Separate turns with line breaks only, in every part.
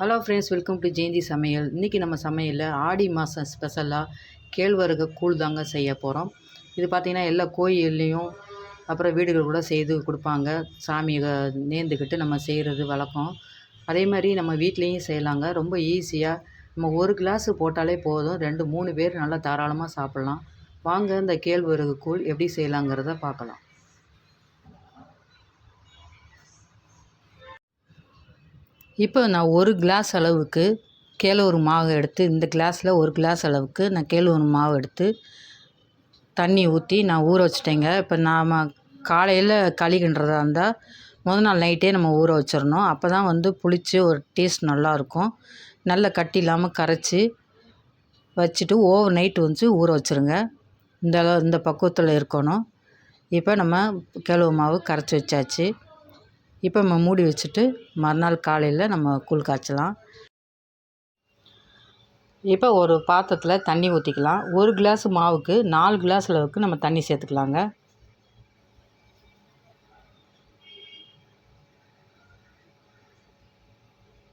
Hello friends welcome to Jayanthi சமையல் இன்றைக்கி நம்ம சமையலில் ஆடி மாதம் ஸ்பெஷலாக கேழ்வரகு கூழ் தாங்க செய்ய போகிறோம் இது பார்த்திங்கன்னா எல்லா கோயில்லையும் அப்புறம் வீடுகள் கூட செய்து கொடுப்பாங்க. சாமியை நேர்ந்துக்கிட்டு நம்ம செய்கிறது வழக்கம். அதே மாதிரி நம்ம வீட்லேயும் செய்யலாங்க. ரொம்ப ஈஸியாக நம்ம ஒரு கிளாஸ் போட்டாலே போதும். ரெண்டு மூணு பேர் நல்லா தாராளமாக சாப்பிட்லாம். வாங்க இந்த கேழ்வரகு கூழ் எப்படி செய்யலாங்கிறத பார்க்கலாம். இப்போ நான் ஒரு கிளாஸ் அளவுக்கு கேழ்வரு மாவு எடுத்து இந்த கிளாஸில் ஒரு கிளாஸ் அளவுக்கு நான் கேழ்வரு மாவு எடுத்து தண்ணி ஊற்றி நான் ஊற வச்சிட்டேங்க. இப்போ நாம் காலையில் களி கிண்டுறதா இருந்தால் முதல் நாள் நைட்டே நம்ம ஊற வச்சிடணும். அப்போ தான் வந்து புளிச்சு ஒரு டேஸ்ட் நல்லாயிருக்கும் நல்ல கட்டி இல்லாமல் கரைச்சி வச்சுட்டு ஓவர் நைட்டு வந்து ஊற வச்சுருங்க. இந்த அளவு இந்த பக்குவத்தில் இருக்கணும். இப்போ நம்ம கேழ்வு மாவு கரைச்சி வச்சாச்சு. இப்போ நம்ம மூடி வச்சுட்டு மறுநாள் காலையில் நம்ம கூழ் காய்ச்சலாம். இப்போ ஒரு பாத்திரத்தில் தண்ணி ஊற்றிக்கலாம் ஒரு கிளாஸ் மாவுக்கு நாலு கிளாஸ் அளவுக்கு நம்ம தண்ணி சேர்த்துக்கலாங்க.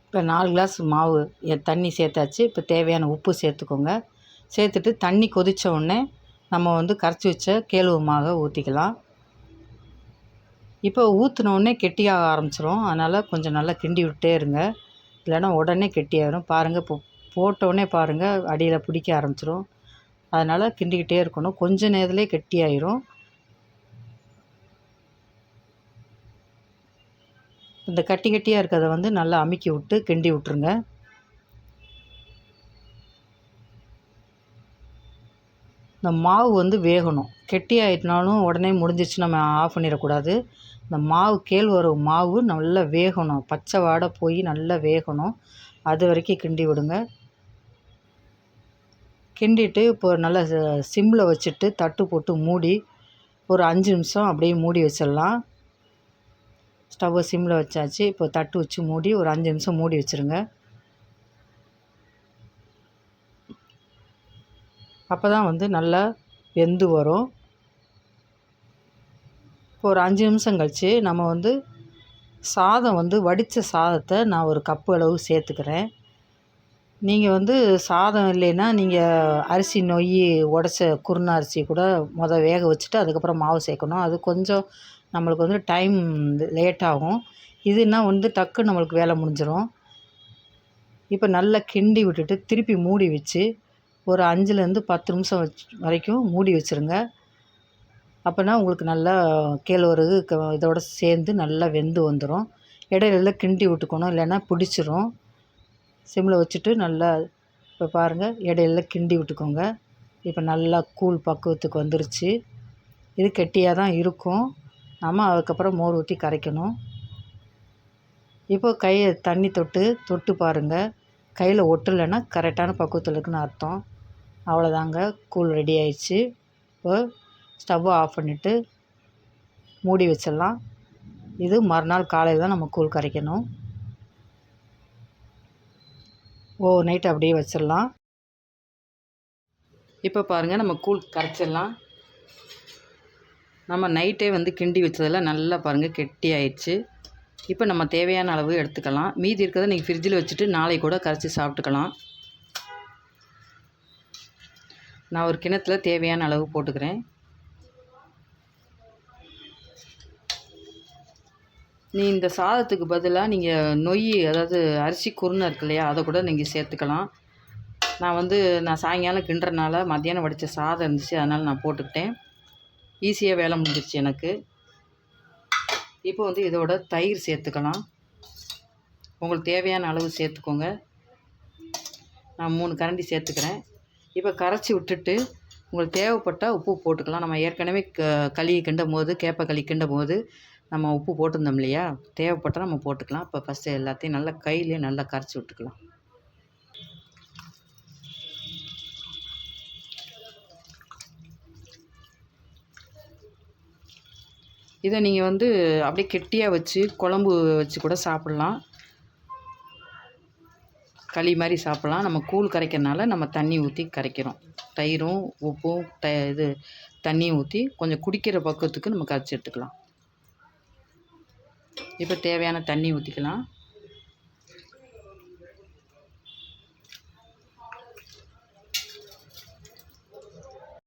இப்போ நாலு கிளாஸ் மாவு எ- தண்ணி சேர்த்தாச்சு. இப்போ தேவையான உப்பு சேர்த்துக்கோங்க. சேர்த்துட்டு தண்ணி கொதித்த உடனே நம்ம வந்து கரைச்சி வச்ச கேழ்வு மாவை ஊற்றிக்கலாம் இப்போ ஊற்றினோடனே கெட்டியாக ஆரம்பிச்சிரும். அதனால் கொஞ்சம் நல்லா கிண்டி விட்டே இருங்க. இல்லைன்னா உடனே கெட்டியாயிரும். பாருங்கள் இப்போ போட்டோடனே பாருங்கள் அடியில் பிடிக்க ஆரம்பிச்சிரும். அதனால் கிண்டிக்கிட்டே இருக்கணும். கொஞ்ச நேரத்துலேயே கெட்டியாயிரும். இந்த கட்டி கட்டியாக இருக்கிறத வந்து நல்லா அமுக்கி விட்டு கிண்டி விட்ருங்க இந்த மாவு வந்து வேகணும். கெட்டி ஆயிட்டுனாலும் உடனே முடிஞ்சிச்சு நம்ம ஆஃப் பண்ணிடக்கூடாது. இந்த மாவு கேழ்வரகு மாவு நல்லா வேகணும். பச்சை வாடை போய் நல்லா வேகணும். அது வரைக்கும் கிண்டி விடுங்க. கிண்டிட்டு இப்போ நல்லா சிம்மில் வச்சுட்டு தட்டு போட்டு மூடி ஒரு அஞ்சு நிமிஷம் அப்படியே மூடி வச்சிடலாம். ஸ்டவ்வை சிம்மில் வச்சாச்சு. இப்போ தட்டு வச்சு மூடி ஒரு அஞ்சு நிமிஷம் மூடி வச்சுருங்க. அப்போ தான் வந்து நல்லா வெந்து வரும். இப்போ ஒரு அஞ்சு நிமிஷம் கழித்து நம்ம வந்து சாதம் வந்து வடித்த சாதத்தை நான் ஒரு கப்பு அளவு சேர்த்துக்கிறேன். நீங்கள் வந்து சாதம் இல்லைன்னா நீங்கள் அரிசி நொய் உடச்ச குருணை அரிசி கூட மொதல் வேக வச்சுட்டு அதுக்கப்புறம் மாவு சேர்க்கணும். அது கொஞ்சம் நம்மளுக்கு வந்து டைம் லேட் ஆகும். இதுனா வந்து டக்கு நம்மளுக்கு வேலை முடிஞ்சிடும் இப்போ நல்லா கிண்டி விட்டுட்டு திருப்பி மூடி வச்சு ஒரு அஞ்சுலேருந்து பத்து நிமிஷம் வச்சு வரைக்கும் மூடி வச்சுருங்க. அப்போனா உங்களுக்கு நல்லா கேழ்வரகு க இதோட சேர்ந்து நல்லா வெந்து வந்துடும் இடையில கிண்டி விட்டுக்கணும் இல்லைன்னா பிடிச்சிரும். சிம்மில் வச்சுட்டு நல்லா இப்போ பாருங்கள் இடையில கிண்டி விட்டுக்கோங்க. இப்போ நல்லா கூழ் பக்குவத்துக்கு வந்துருச்சு. இது கெட்டியாக தான் இருக்கும். நம்ம அதுக்கப்புறம் மோர் ஊற்றி கரைக்கணும். இப்போ கையை தண்ணி தொட்டு தொட்டு பாருங்கள் கையில் ஒட்டலைன்னா கரெக்டான பக்குவத்தில் இருக்குன்னு அர்த்தம். அவ்வளோதாங்க. கூழ் ரெடி ஆயிடுச்சு. இப்போ ஸ்டவ்வை ஆஃப் பண்ணிவிட்டு மூடி வச்சிடலாம். இது மறுநாள் காலையில் தான் நம்ம கூழ் கரைக்கணும். ஓவர் நைட் அப்படியே வச்சிடலாம். இப்போ பாருங்கள் நம்ம கூழ் கரைச்சிடலாம். நம்ம நைட்டே வந்து கிண்டி வச்சதெல்லாம் நல்லா பாருங்கள் கெட்டி ஆயிடுச்சு. இப்போ நம்ம தேவையான அளவு எடுத்துக்கலாம். மீதி இருக்கிறத நீங்கள் ஃப்ரிட்ஜில் வச்சுட்டு நாளை கூட கரைச்சி சாப்பிட்டுக்கலாம். நான் ஒரு கிணத்துல தேவையான அளவு போட்டுக்கிறேன். நீ இந்த சாதத்துக்கு பதிலாக நீங்கள் நொய் அதாவது அரிசி குருணை இருக்கு இல்லையா அதை கூட நீங்கள் சேர்த்துக்கலாம். நான் வந்து நான் சாயங்காலம் கிண்டுறனால மத்தியானம் வடித்த சாதம் இருந்துச்சு அதனால் நான் போட்டுக்கிட்டேன். ஈஸியாக வேலை முடிஞ்சிருச்சு எனக்கு. இப்போ வந்து இதோட தயிர் சேர்த்துக்கலாம். உங்களுக்கு தேவையான அளவு சேர்த்துக்கோங்க. நான் மூணு கரண்டி சேர்த்துக்கிறேன். இப்போ கரைச்சி விட்டுட்டு உங்களுக்கு தேவைப்பட்டால் உப்பு போட்டுக்கலாம். நம்ம ஏற்கனவே க களி கிண்டும் போது கேப்பை களி கிண்டும் போது நம்ம உப்பு போட்டிருந்தோம் இல்லையா? தேவைப்பட்டால் நம்ம போட்டுக்கலாம். இப்போ ஃபஸ்ட்டு எல்லாத்தையும் நல்லா கையிலே நல்லா கரைச்சி விட்டுக்கலாம். இதை நீங்கள் வந்து அப்படியே கெட்டியாக வச்சு குழம்பு வச்சு கூட சாப்பிட்லாம். களி மாதிரி சாப்பிட்லாம். நம்ம கூழ் கரைக்கிறனால நம்ம தண்ணி ஊற்றி கரைக்கிறோம். தயிரும் உப்பும் த இது தண்ணியும் ஊற்றி கொஞ்சம் குடிக்கிற பக்கத்துக்கு நம்ம கரைச்சி எடுத்துக்கலாம். இப்போ தேவையான தண்ணி ஊற்றிக்கலாம்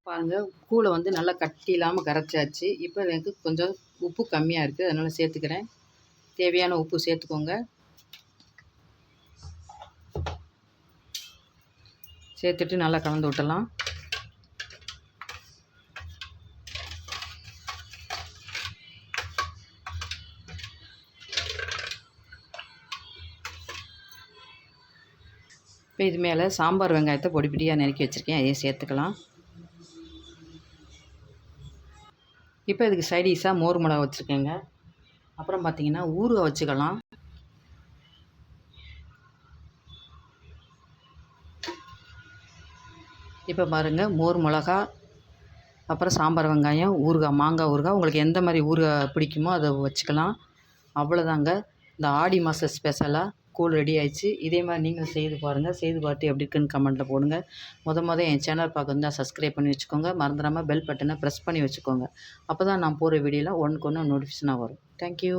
பாருங்கள் கூழை வந்து நல்லா கட்டி இல்லாமல் கரைச்சாச்சு. இப்போ எனக்கு கொஞ்சம் உப்பு கம்மியாக இருக்குது அதனால் சேர்த்துக்கிறேன். தேவையான உப்பு சேர்த்துக்கோங்க. சேர்த்துட்டு நல்லா கலந்து விட்டலாம் இப்போ இது மேலே சாம்பார் வெங்காயத்தை பொடி பொடியாக நறுக்கி வச்சுருக்கேன். அதையும் சேர்த்துக்கலாம். இப்போ இதுக்கு சைடிஷாக மோர் மிளகா வச்சுருக்கேங்க. அப்புறம் பார்த்திங்கன்னா ஊறுகாய் வச்சுக்கலாம். இப்போ பாருங்கள் மோர் மிளகா அப்புறம் சாம்பார் வெங்காயம் ஊறுகாய் மாங்காய் ஊறுகாய். உங்களுக்கு எந்த மாதிரி ஊறுகாய் பிடிக்குமோ அதை வச்சுக்கலாம். அவ்வளோதாங்க. இந்த ஆடி மாத ஸ்பெஷலாக கூழ் ரெடி ஆயிடுச்சு. இதே மாதிரி நீங்களும் செய்து பாருங்கள் செய்து பார்த்து எப்படி இருக்குன்னு கமெண்ட்டில் போடுங்க. முத முத என் சேனல் பார்க்க வந்து சப்ஸ்கிரைப் பண்ணி வச்சுக்கோங்க. மறந்துடாமல் பெல் பட்டனை ப்ரெஸ் பண்ணி வச்சுக்கோங்க. அப்போ தான் நான் போகிற வீடியோலாம் ஒன்றுக்கு ஒன்று நோட்டிஃபிகேஷனாக வரும். தேங்க்யூ